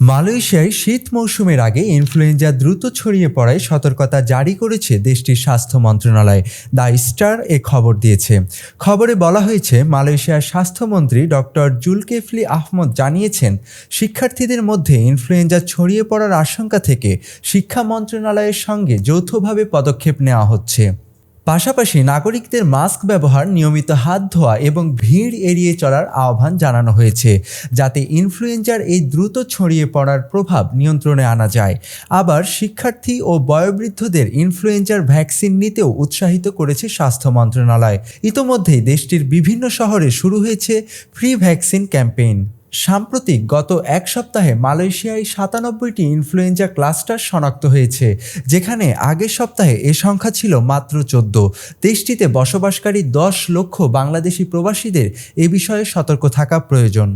মালয়েশিয়ায় শীত মৌসুমের আগে ইনফ্লুয়েঞ্জা দ্রুত ছড়িয়ে পড়ায় সতর্কতা জারি করেছে দেশটির স্বাস্থ্য মন্ত্রণালয়। দ্য স্টার এ খবর দিয়েছে। খবরে বলা হয়েছে, মালয়েশিয়ার স্বাস্থ্যমন্ত্রী ডক্টর জুলকেফলি আহমদ জানিয়েছেন, শিক্ষার্থীদের মধ্যে ইনফ্লুয়েঞ্জা ছড়িয়ে পড়ার আশঙ্কা থেকে শিক্ষা মন্ত্রণালয়ের সঙ্গে যৌথভাবে পদক্ষেপ নেওয়া হচ্ছে। পাশাপাশি নাগরিকদের মাস্ক ব্যবহার, নিয়মিত হাত ধোয়া এবং ভিড় এড়িয়ে চলার আহ্বান জানানো হয়েছে, যাতে ইনফ্লুয়েঞ্জার এই দ্রুত ছড়িয়ে পড়ার প্রভাব নিয়ন্ত্রণে আনা যায়। আবার শিক্ষার্থী ও বয়োবৃদ্ধদের ইনফ্লুয়েঞ্জার ভ্যাকসিন নিতেও উৎসাহিত করেছে স্বাস্থ্য মন্ত্রণালয়। ইতোমধ্যেই দেশটির বিভিন্ন শহরে শুরু হয়েছে ফ্রি ভ্যাকসিন ক্যাম্পেইন সাম্প্রতিক গত এক সপ্তাহে মালয়েশিয়ায় সাতানব্বইটি ইনফ্লুয়েঞ্জা ক্লাস্টার শনাক্ত হয়েছে, যেখানে আগের সপ্তাহে এ সংখ্যা ছিল মাত্র চোদ্দ। দেশটিতে বসবাসকারী দশ লক্ষ বাংলাদেশি প্রবাসীদের এ বিষয়ে সতর্ক থাকা প্রয়োজন।